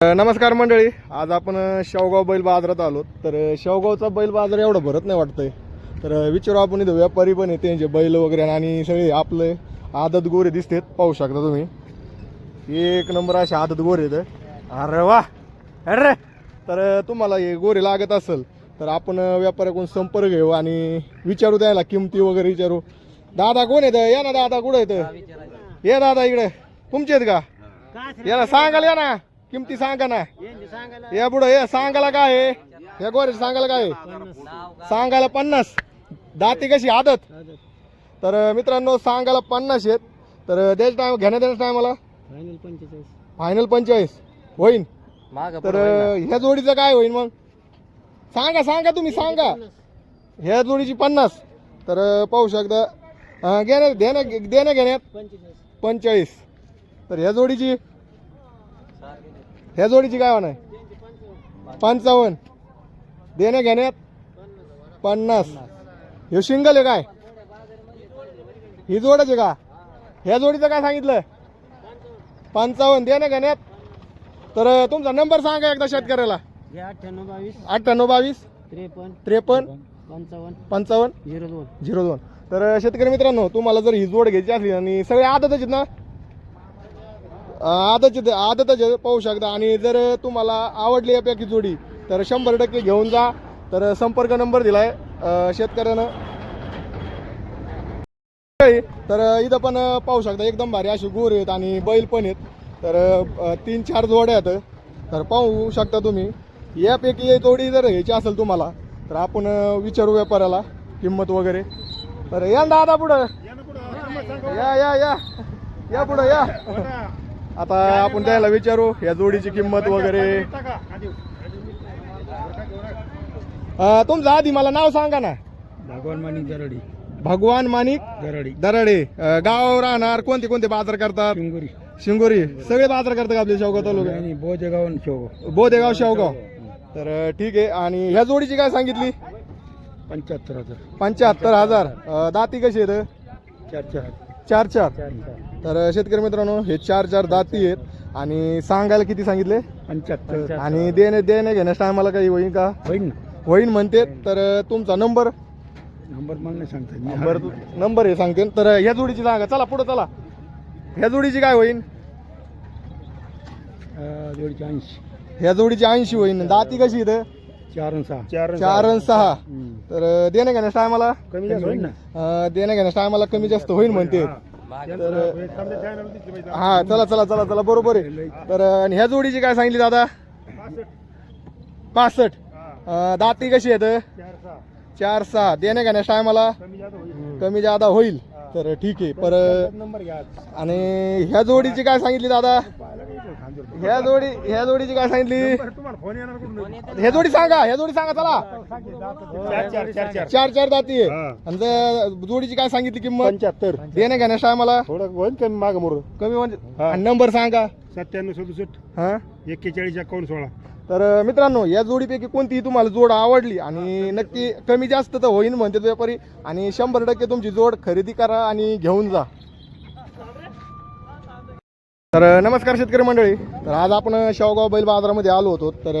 नमस्कार मंडळी. आज आपण शेवगाव बैल बाजारात आलो तर शेवगावचा बैल बाजार एवढा भरत नाही वाटतंय. तर विचारू आपण इथं व्यापारी पण आहे त्यांचे बैल वगैरे आणि सगळे आपले आदत गोरे दिसतेत. पाहू शकता तुम्ही. एक नंबर असे आदत गोरे आहेत. अरे वा! अरे! तर तुम्हाला हे गोरे लागत असेल तर आपण व्यापाऱ्याकडून संपर्क घेऊ आणि विचारू द्यायला किमती वगैरे विचारू. दादा कोण येतं या ना दादा कुठं येतं ये दादा इकडे. तुमचे आहेत का? याला सांगाल या ना. किमती सांगा ना. या पुढं हे सांगायला काय आहे? या गोरे सांगायला काय सांगायला पन्नास. दाती कशी? आदत. तर मित्रांनो सांगायला पन्नास आहेत. तर द्यायचं टाइम घेण्यात देण्याचं टायमाला फायनल पंचेचाळीस. फायनल पंचेचाळीस. होईन. तर ह्या जोडीचं काय होईन मग? सांगा सांगा तुम्ही सांगा. ह्या जोडीची पन्नास. तर पाहू शकता. घेण्या देण्या देण्या घेण्यात पंचेचाळीस. तर ह्या जोडीची ह्या जोडीची काय होणार? पंचावन्न. देण्या घेण्यात पन्नास. हे सिंगल आहे काय? ही जोडच आहे का? ह्या जोडीचं काय सांगितलं? पंचावन्न. देण्या घेण्यात. तर तुमचा नंबर सांगा एकदा शेतकऱ्याला. अठ्ठ्याण्णव बावीस. अठ्ठ्याण्णव बावीस. त्रेपन्न. त्रेपन्न. पंचावन्न. पंचावन्न. झिरो दोन. झिरो दोन. तर शेतकरी मित्रांनो तुम्हाला जर ही जोड घ्यायची असली आणि सगळे आदतच आहेत ना आदत आदतच आहे, पाहू शकता. आणि जर तुम्हाला आवडली यापैकी जोडी तर शंभर टक्के घेऊन जा. तर संपर्क नंबर दिलाय अं, शेतकऱ्यानं. तर इथं पण पाहू शकता एकदम भारी अशी गोर आहेत आणि बैल पण आहेत. तर तीन चार जोड्या आहेत. तर पाहू शकता तुम्ही यापैकी जोडी जर घ्यायची असेल तुम्हाला तर आपण विचारू व्यापाऱ्याला किंमत वगैरे. तर या दादा पुढं. या या या या. पुढं या. आता आपण त्याला विचारू या जोडीची किंमत वगैरे. तुमचं आधी मला नाव सांगा ना. भगवान माणिक दरडी. भगवान माणिक दरडी. दराडे. गाव राहणार कोणते कोणते बाजार करतात? शिंगोरी. शिंगोरी. सगळे बाजार करतात का आपले शेवगाव तालुका आणि शेवगाव. बोदेगाव शेवगाव. तर अं, ठीक आहे. आणि ह्या जोडीची काय सांगितली? पंच्याहत्तर हजार. पंच्याहत्तर हजार. दाती कशी आहेत? चार चार. चार चार तर शेतकरी मित्रांनो हे चार चार दाती आहेत. आणि सांगायला किती सांगितले? पंच्याहत्तर. आणि देणे देणे घेण्यास टायमाला काही होईल का? होईल ना होईल म्हणते तर तुमचा नंबर? नंबर मला नाही सांगता येत. मी नंबर नंबर हे सांगते. तर ह्या जोडीची सांगा चला पुढे चला. ह्या जोडीची काय होईल अं, जोडीचे ऐंशी. ह्या जोडीची ऐंशी होईल दाती कशी इथं चार आणि सहा. चार चार आणि सहा. तर अं, देणे घेण्यास टायमाला? कमी जास्त होईल ना. अं, देणे घेण्यास टायमाला कमी जास्त होईल म्हणते. तर हा चला चला चला चला बरोबर आहे. तर आणि ह्या जोडीची काय सांगितली दादा? पासष्ट. अं, दाती कशी आहेत? चार सहा. देणे घेण्यास टायमाला कमी जादा होईल. तर ठीक आहे. पर नंबर घ्या. आणि ह्या जोडीची काय सांगितली दादा? ह्या जोडी ह्या जोडीची काय सांगितली? तुम्हाला फोन येणार कुठून ह्या जोडी सांगा ह्या जोडी सांगा चला. चार चार चार चार. चार चार दाती आहे. हा. आणि त्या जोडीची काय सांगितली किंमत? पंच्याहत्तर. देणे घेण्यास टायमाला थोडं होईल कमी माग मोर. कमी म्हणजे हा. आणि नंबर सांगा. सत्त्याण्णव सदुसष्ट. हा? एक्केचाळीस एकावन्न सोळा. तर अं, मित्रांनो या जोडीपैकी कोणतीही तुम्हाला जोड आवडली आणि नक्की कमी जास्त तर होईन म्हणते व्यापारी. आणि शंभर टक्के तुमची जोड खरेदी करा आणि घेऊन जा. तर नमस्कार शेतकरी मंडळी. तर आज आपण शेवगाव बैल बाजारामध्ये आलो होतो. तर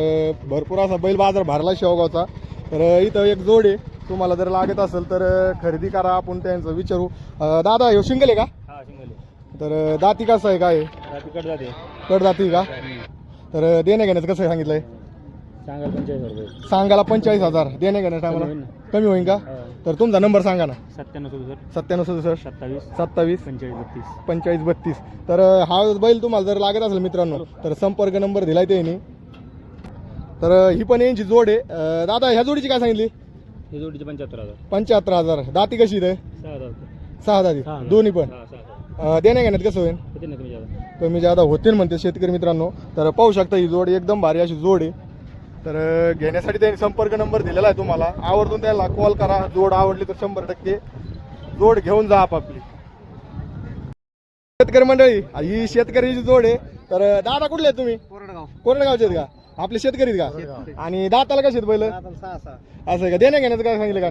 भरपूर असा बैल बाजार भरला शेवगावचा. तर इथं एक जोड आहे तुम्हाला जर लागत असेल तर खरेदी करा आपण त्यांचं विचारू. अं, दादा ह्यो शिंगल आहे का? हा तर दाती कसं आहे काय आहे? जाते दाती का? तर देण्या घेण्याचं कसं सांगितलंय? सांगा पंचेचाळीस रुपये. सांगायला पंचेचाळीस हजार. देण्या घेण्यास टायमाला होईल ना. कमी होईल का? तर तुमचा नंबर सांगा ना. सत्त्याण्णव सदुसष्ट सत्त्याण्णव सदुसष्ट सत्तावीस. सत्तावीस. पंचेचाळीस बत्तीस. पंचेचाळीस बत्तीस. तर अं, हा बैल तुम्हाला जर लागत असेल मित्रांनो तर संपर्क नंबर दिलाय त्यांनी. तर अं, ही पण यांची जोड आहे. अं, दादा ह्या जोडीची काय सांगितली? हे जोडीचे पंच्याहत्तर हजार. पंच्याहत्तर हजार. दाती कशी इथे सहा हजार रुपये. सहा दाती सहा. दोन्ही पण. हा सहा हजार. देण्या घेण्यात कसं होईल? होते ना तुम्ही जादा. कमी जादा होतील म्हणते शेतकरी मित्रांनो. तर पाहू शकता ही जोड एकदम भारी अशी जोड आहे. तर घेण्यासाठी त्यांनी संपर्क नंबर दिलेला आहे तुम्हाला. आवर्जून त्याला कॉल करा. जोड आवडली तर शंभर टक्के जोड घेऊन जा आपापली. शेतकरी मंडळी ही शेतकऱ्याची जोड आहे. तर दादा कुठले आहेत तुम्ही? कोरडगाव. कोरडगावचे आहेत का? आपले शेतकरी आहेत का आणि दाताला कसे पहिलं असं आहे का? देण्या घेण्याचं काय सांगितलं का?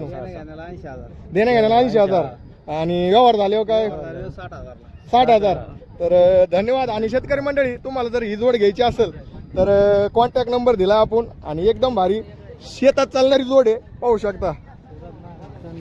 देण्या घेण्याला ऐंशी हजार. आणि व्यवहार झाले हो काय? साठ हजार. साठ हजार. तर धन्यवाद. आणि शेतकरी मंडळी तुम्हाला जर ही जोड घ्यायची असेल तर कॉन्टॅक्ट नंबर दिला आपण आणि एकदम भारी शेतात चालणारी जोड आहे पाहू शकता.